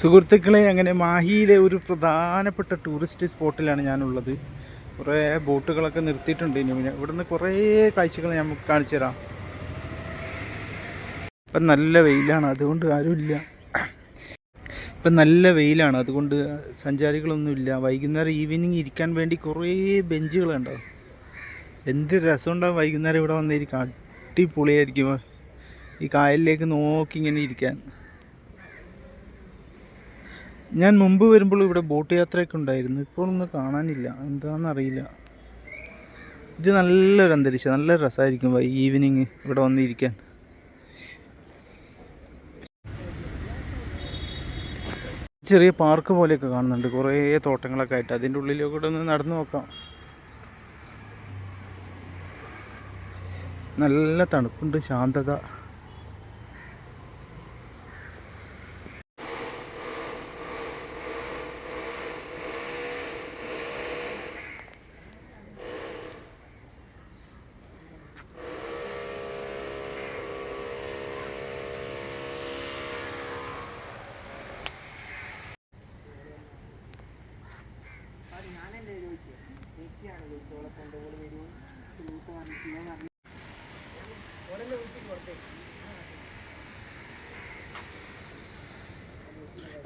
സുഹൃത്തുക്കളെ അങ്ങനെ മാഹിയിലെ ഒരു പ്രധാനപ്പെട്ട ടൂറിസ്റ്റ് സ്പോട്ടിലാണ് ഞാനുള്ളത്. കുറേ ബോട്ടുകളൊക്കെ നിർത്തിയിട്ടുണ്ട്. ഇനി ഇവിടുന്ന് കുറേ കാഴ്ചകൾ ഞാൻ കാണിച്ചു തരാം. ഇപ്പം നല്ല വെയിലാണ്. അതുകൊണ്ട് ആരുമില്ല. ഇപ്പം നല്ല വെയിലാണ്. അതുകൊണ്ട് സഞ്ചാരികളൊന്നുമില്ല വൈകുന്നേരം ഈവനിങ് ഇരിക്കാൻ വേണ്ടി കുറേ ബെഞ്ചുകളുണ്ടാവും എന്ത് രസമുണ്ടാവും വൈകുന്നേരം ഇവിടെ വന്നിരിക്കും അടിപൊളിയായിരിക്കും. ഈ കായലിലേക്ക് നോക്കി ഇങ്ങനെ ഇരിക്കാൻ. ഞാൻ മുമ്പ് വരുമ്പോൾ ഇവിടെ ബോട്ട് യാത്രയൊക്കെ ഉണ്ടായിരുന്നു. ഇപ്പോൾ ഒന്നും കാണാനില്ല. എന്താണെന്നറിയില്ല ഇത് നല്ലൊരു അന്തരീക്ഷം. നല്ല രസമായിരിക്കും ഈവനിങ് ഇവിടെ വന്നിരിക്കാൻ. ചെറിയ പാർക്ക് പോലെയൊക്കെ കാണുന്നുണ്ട്. കുറേ തോട്ടങ്ങളൊക്കെ ആയിട്ട്. അതിന്റെ ഉള്ളിലൊക്കെ ഒന്ന് നടന്നു നോക്കാം. നല്ല തണുപ്പുണ്ട് ശാന്തത.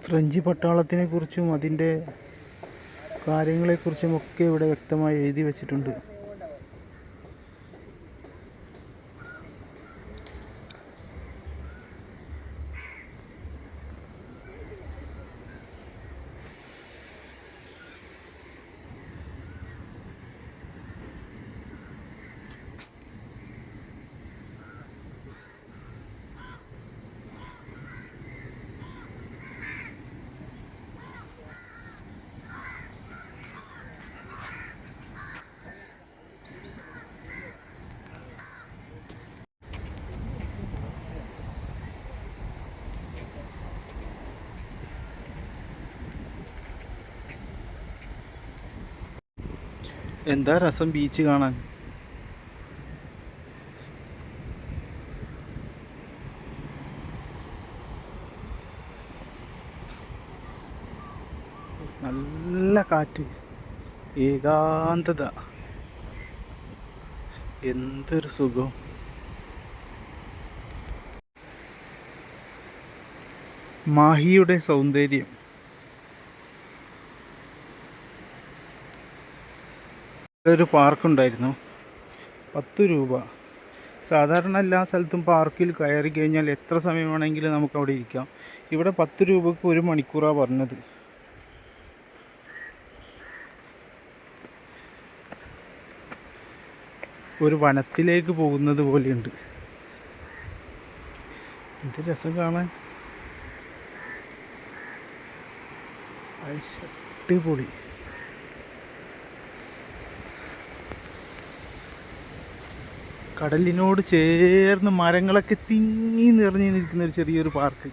ഫ്രഞ്ച് പട്ടാളത്തിനെ കുറിച്ചും അതിന്റെ കാര്യങ്ങളെക്കുറിച്ചും ഒക്കെ ഇവിടെ വ്യക്തമായി എഴുതി വച്ചിട്ടുണ്ട്. എന്താ രസം ബീച്ച് കാണാൻ? നല്ല കാറ്റ്. ഏകാന്തത. എന്തൊരു സുഖം. മാഹിയുടെ സൗന്ദര്യം. ഒരു പാർക്കുണ്ടായിരുന്നു. പത്ത് രൂപ. സാധാരണ എല്ലാ സ്ഥലത്തും പാർക്കിൽ കയറി കഴിഞ്ഞാൽ എത്ര സമയം വേണമെങ്കിലും നമുക്ക് അവിടെ ഇരിക്കാം. ഇവിടെ പത്ത് രൂപക്ക് ഒരു മണിക്കൂറാണ് പറഞ്ഞത്. ഒരു വനത്തിലേക്ക് പോകുന്നത് പോലെയുണ്ട്. എന്ത് രസം കാണാൻ. അടിപൊളി. കടലിനോട് ചേർന്ന് മരങ്ങളൊക്കെ തിങ്ങി നിറഞ്ഞു നിൽക്കുന്ന ഒരു ചെറിയൊരു പാർക്ക്.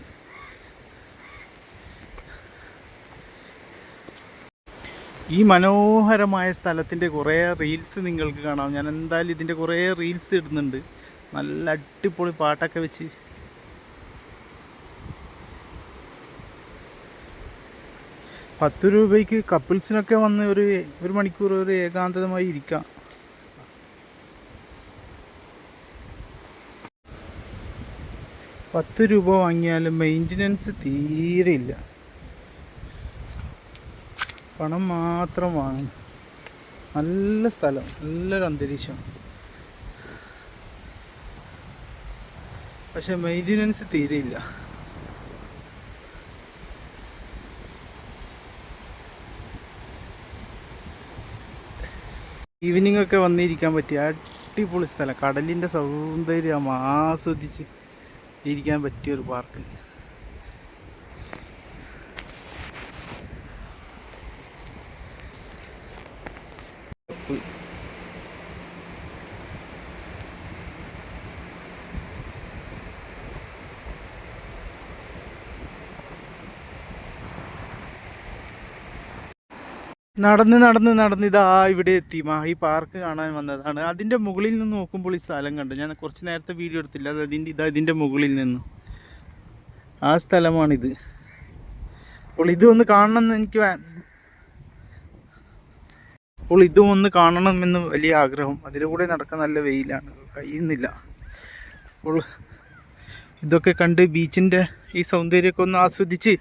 ഈ മനോഹരമായ സ്ഥലത്തിന്റെ കുറേ റീൽസ് നിങ്ങൾക്ക് കാണാം. ഞാൻ എന്തായാലും ഇതിന്റെ കുറേ റീൽസ് ഇടുന്നുണ്ട്. നല്ല അടിപൊളി പാട്ടൊക്കെ വെച്ച്. പത്ത് രൂപയ്ക്ക് കപ്പിൾസിനൊക്കെ വന്ന് ഒരു ഒരു മണിക്കൂർ ഒരു ഏകാന്തമായി ഇരിക്കാം. പത്ത് രൂപ വാങ്ങിയാലും മെയിന്റനൻസ് തീരെ ഇല്ല. പണം മാത്രം വാങ്ങും. നല്ല സ്ഥലം നല്ലൊരു അന്തരീക്ഷം. പക്ഷെ മെയിന്റനൻസ് തീരെ ഇല്ല. ഈവനിങ് ഒക്കെ വന്നിരിക്കാൻ പറ്റിയ അടിപൊളി സ്ഥലം. കടലിന്റെ സൗന്ദര്യം ആസ്വദിച്ച്. ഇരിക്കാൻ പറ്റിയ ഒരു പാർക്ക്. നടന്ന് നടന്ന് നടന്ന് ഇതാ ഇവിടെ എത്തി. മാഹി പാർക്ക് കാണാൻ വന്നതാണ്. അതിന്റെ മുകളിൽ നിന്ന് നോക്കുമ്പോൾ ഈ സ്ഥലം കണ്ടു. ഞാൻ കുറച്ച് നേരത്തെ വീഡിയോ എടുത്തില്ല. അത് അതിന്റെ ഇതാ ഇതിന്റെ മുകളിൽ നിന്ന്. ആ സ്ഥലമാണിത്. അപ്പോൾ ഇതൊന്ന് കാണണമെന്ന് എനിക്ക് അപ്പോൾ ഇതും ഒന്ന് കാണണമെന്ന് വലിയ ആഗ്രഹം. അതിലൂടെ നടക്കാൻ നല്ല വെയിലാണ്. കഴിയുന്നില്ല. അപ്പോൾ ഇതൊക്കെ കണ്ട് ബീച്ചിന്റെ ഈ സൗന്ദര്യമൊക്കെ ഒന്ന് ആസ്വദിച്ച്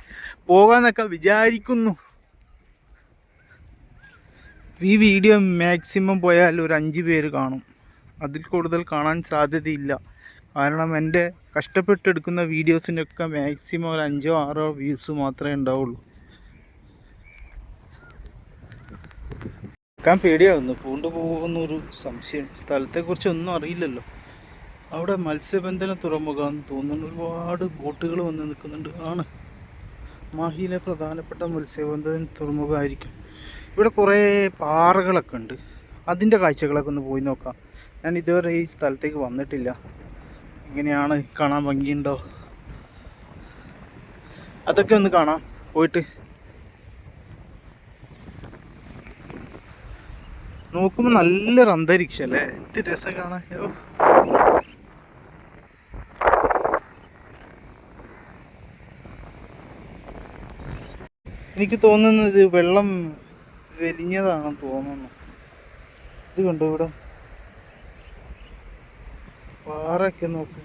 പോകാമെന്നൊക്കെ വിചാരിക്കുന്നു. ഈ വീഡിയോ മാക്സിമം പോയാൽ ഒരു അഞ്ച് പേര് കാണും. അതിൽ കൂടുതൽ കാണാൻ സാധ്യതയില്ല. കാരണം എന്റെ കഷ്ടപ്പെട്ടെടുക്കുന്ന വീഡിയോസിനൊക്കെ മാക്സിമം ഒരു അഞ്ചോ ആറോ വ്യൂസ് മാത്രമേ ഉണ്ടാവുള്ളൂ. ഉണ്ടാവുള്ളൂക്കാൻ പേടിയാകുന്നു പൂണ്ടു പോകുന്നൊരു സംശയം. സ്ഥലത്തെക്കുറിച്ച് ഒന്നും അറിയില്ലല്ലോ. അവിടെ മത്സ്യബന്ധന തുറമുഖമെന്ന് തോന്നുന്നു. ഒരുപാട് ബോട്ടുകൾ വന്ന് നിൽക്കുന്നുണ്ട്. ആണ്. മാഹിയിലെ പ്രധാനപ്പെട്ട മത്സ്യബന്ധന തുറമുഖമായിരിക്കും. ഇവിടെ കുറേ പാറകളൊക്കെ ഉണ്ട്. അതിന്റെ കാഴ്ചകളൊക്കെ ഒന്ന് പോയി നോക്കാം. ഞാൻ ഇതുവരെ ഈ സ്ഥലത്തേക്ക് വന്നിട്ടില്ല. എങ്ങനെയാണ്? കാണാൻ ഭംഗിയുണ്ടോ? അതൊക്കെ ഒന്ന് കാണാം. പോയിട്ട്. നോക്കുമ്പോൾ നല്ലൊരു അന്തരീക്ഷം അല്ലേ? എന്ത് രസം കാണാൻ. എനിക്ക് തോന്നുന്നത് വെള്ളം വലിഞ്ഞതാണെന്ന് തോന്നുന്നു. ഇത് കണ്ടോ ഇവിടെ? പാറയൊക്കെ നോക്ക്.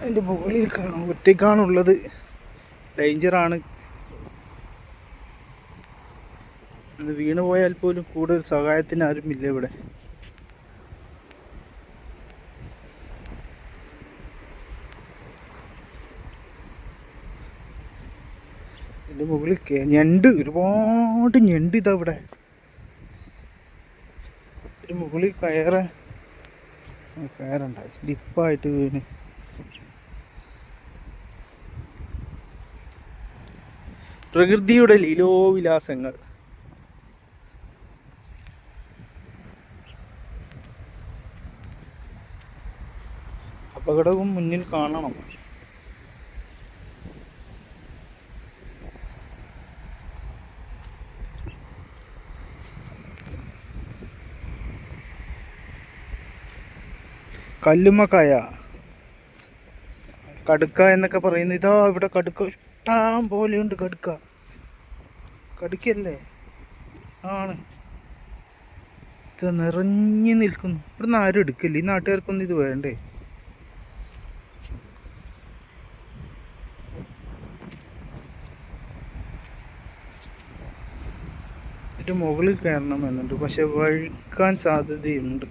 അതിന്റെ മുകളിൽ കാണാം ഒറ്റയ്ക്കാണുള്ളത് ഡേഞ്ചറാണ് വീണ് പോയാൽ പോലും കൂടുതൽ സഹായത്തിന് ആരുമില്ല ഇവിടെ. ഇതിന്റെ മുകളിൽ ഞണ്ട് ഒരുപാട് ഞണ്ട് ഇതാ ഇവിടെ. ഇതിന്റെ മുകളിൽ കയറ കയറണ്ട സ്ലിപ്പായിട്ട് വീണ്. പ്രകൃതിയുടെ ലീലോവിലാസങ്ങൾ. അപകടവും മുന്നിൽ കാണണം. കല്ലുമ്മക്കായ. കടുക്ക എന്നൊക്കെ പറയുന്നത് ഇതാ ഇവിടെ കടുക്ക ഇഷ്ടം പോലെയുണ്ട് കടുക്ക. കടുക്കല്ലേ ആണ്. ഇത് നിറഞ്ഞു നിൽക്കുന്നു. ഇവിടുന്ന് ആരും എടുക്കില്ല. ഈ നാട്ടുകാർക്കൊന്നും ഇത് വേണ്ടേ? മുകളിൽ കയറണം എന്നുണ്ട് പക്ഷെ വഴിക്കാൻ സാധ്യതയുണ്ട്.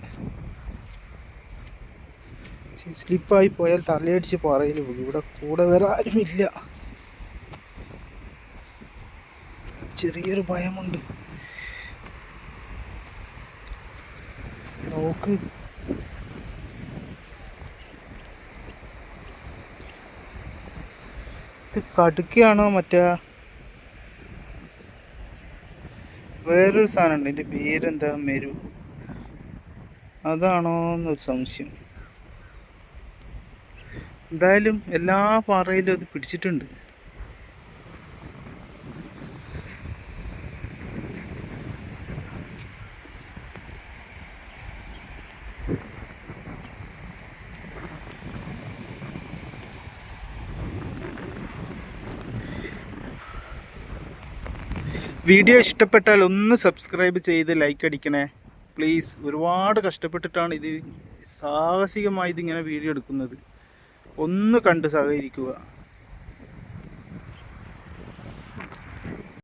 പക്ഷെ സ്ലിപ്പായി പോയാൽ തലയടിച്ച് പറയിൽ പോകും ഇവിടെ കൂടെ വേറെ ആരുമില്ല. ചെറിയൊരു ഭയമുണ്ട്. നോക്ക്. ഇത് കടുക്കയാണോ മറ്റേ? വേറൊരു സാധനം ഉണ്ട് എന്റെ പേരെന്താ? മെരു. അതാണോ എന്നൊരു സംശയം. എന്തായാലും എല്ലാ പാറയിലും അത് പിടിച്ചിട്ടുണ്ട്. വീഡിയോ ഇഷ്ടപ്പെട്ടാൽ ഒന്ന് സബ്സ്ക്രൈബ് ചെയ്ത് ലൈക്ക് അടിക്കണേ. പ്ലീസ് ഒരുപാട് കഷ്ടപ്പെട്ടിട്ടാണ് ഇത് സാഹസികമായി ഇതിങ്ങനെ വീഡിയോ എടുക്കുന്നത്. ഒന്ന് കണ്ട് സഹകരിക്കുക.